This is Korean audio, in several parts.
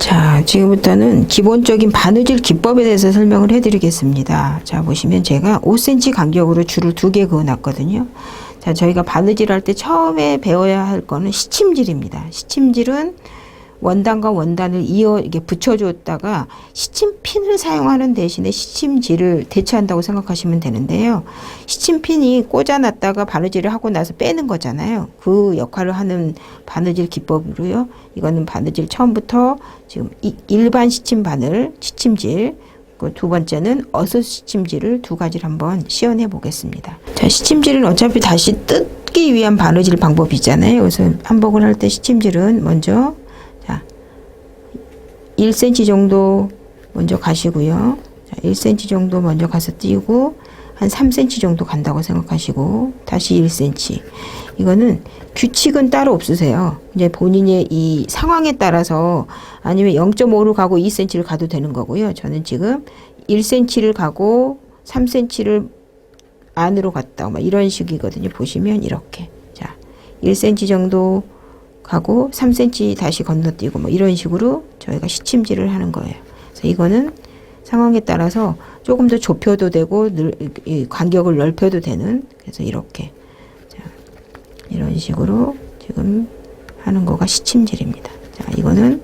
자, 지금부터는 기본적인 바느질 기법에 대해서 설명을 해드리겠습니다. 자, 보시면 제가 5cm 간격으로 줄을 두 개 그어놨거든요. 자, 저희가 바느질 할 때 처음에 배워야 할 거는 시침질입니다. 시침질은 원단과 원단을 이어 이게 붙여줬다가 시침핀을 사용하는 대신에 시침질을 대체한다고 생각하시면 되는데요. 시침핀이 꽂아놨다가 바느질을 하고 나서 빼는 거잖아요. 그 역할을 하는 바느질 기법으로요. 이거는 바느질 처음부터 지금 이- 일반 시침 바늘, 시침질, 그두 번째는 어스 시침질을 두 가지를 한번 시연해 보겠습니다. 자, 시침질은 어차피 다시 뜯기 위한 바느질 방법이잖아요. 그래서 한복을 할 때 시침질은 먼저 자, 1cm 정도 먼저 가시고요. 자, 1cm 정도 먼저 가서 띄고 한 3cm 정도 간다고 생각하시고 다시 1cm. 이거는 규칙은 따로 없으세요. 이제 본인의 이 상황에 따라서 아니면 0.5를 가고 2cm를 가도 되는 거고요. 저는 지금 1cm를 가고 3cm를 안으로 갔다 막 이런 식이거든요. 보시면 이렇게. 자, 1cm 정도 가고 3cm 다시 건너뛰고 뭐 이런 식으로 저희가 시침질을 하는 거예요. 그래서 이거는 상황에 따라서 조금 더 좁혀도 되고 늘, 이 간격을 넓혀도 되는 그래서 이렇게 자, 이런 식으로 지금 하는 거가 시침질입니다. 자, 이거는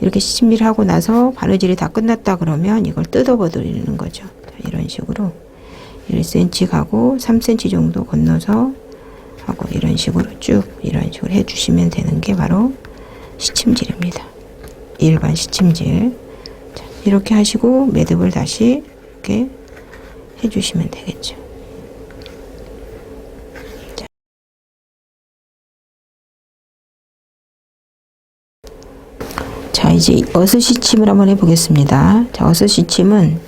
이렇게 시침질 하고 나서 바느질이 다 끝났다 그러면 이걸 뜯어버리는 거죠. 자, 이런 식으로 1cm 가고 3cm 정도 건너서 하고 이런 식으로 쭉 이런 식으로 해주시면 되는 게 바로 시침질입니다. 일반 시침질. 자, 이렇게 하시고 매듭을 다시 이렇게 해주시면 되겠죠. 이제 어스 시침을 한번 해보겠습니다. 자, 어스 시침은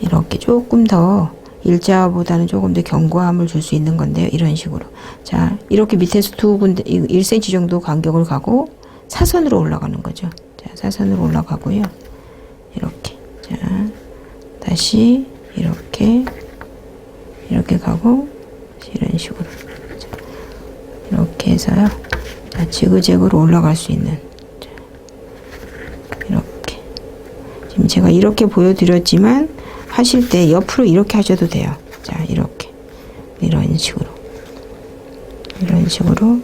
이렇게 조금 더 일자보다는 조금 더 견고함을 줄 수 있는 건데요. 이런 식으로. 자, 이렇게 밑에서 두 군데, 1cm 정도 간격을 가고 사선으로 올라가는 거죠. 자, 사선으로 올라가고요. 이렇게. 자, 다시 이렇게, 이렇게 가고, 이런 식으로. 자, 이렇게 해서요. 자, 지그재그로 올라갈 수 있는. 자, 이렇게. 지금 제가 이렇게 보여드렸지만, 하실 때 옆으로 이렇게 하셔도 돼요. 자, 이렇게. 이런 식으로. 이런 식으로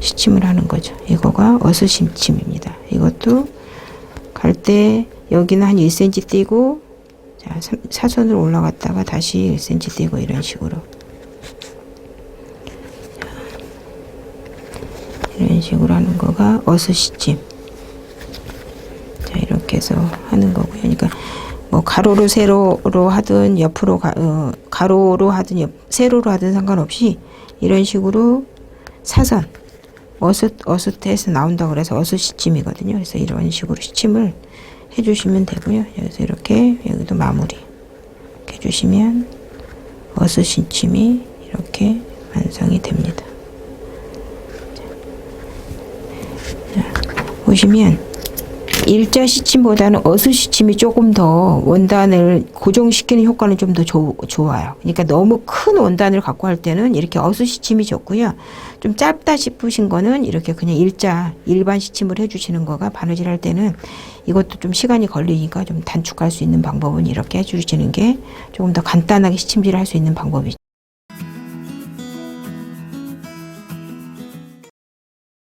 시침을 하는 거죠. 이거가 어스심침입니다. 이것도 갈 때 여기는 한 1cm 띄고 자, 삼- 사선으로 올라갔다가 다시 1cm 띄고 이런 식으로. 자, 이런 식으로 하는 거가 어스시침. 자, 이렇게 해서 하는 거고요. 그러니까 뭐 가로로 세로로 하든 옆으로 가, 어, 가로로 하든 옆, 세로로 하든 상관없이 이런 식으로 사선 어슷 어슷해서 나온다 그래서 어슷 시침이거든요. 그래서 이런 식으로 시침을 해주시면 되고요. 여기서 이렇게 여기도 마무리 해주시면 어슷 시침이 이렇게 완성이 됩니다. 자, 자, 보시면 일자 시침보다는 어스 시침이 조금 더 원단을 고정시키는 효과는 좀 더 좋아요. 그러니까 너무 큰 원단을 갖고 할 때는 이렇게 어스 시침이 좋고요. 좀 짧다 싶으신 거는 이렇게 그냥 일자 일반 시침을 해주시는 거가 바느질 할 때는 이것도 좀 시간이 걸리니까 좀 단축할 수 있는 방법은 이렇게 해주시는 게 조금 더 간단하게 시침질을 할 수 있는 방법이죠.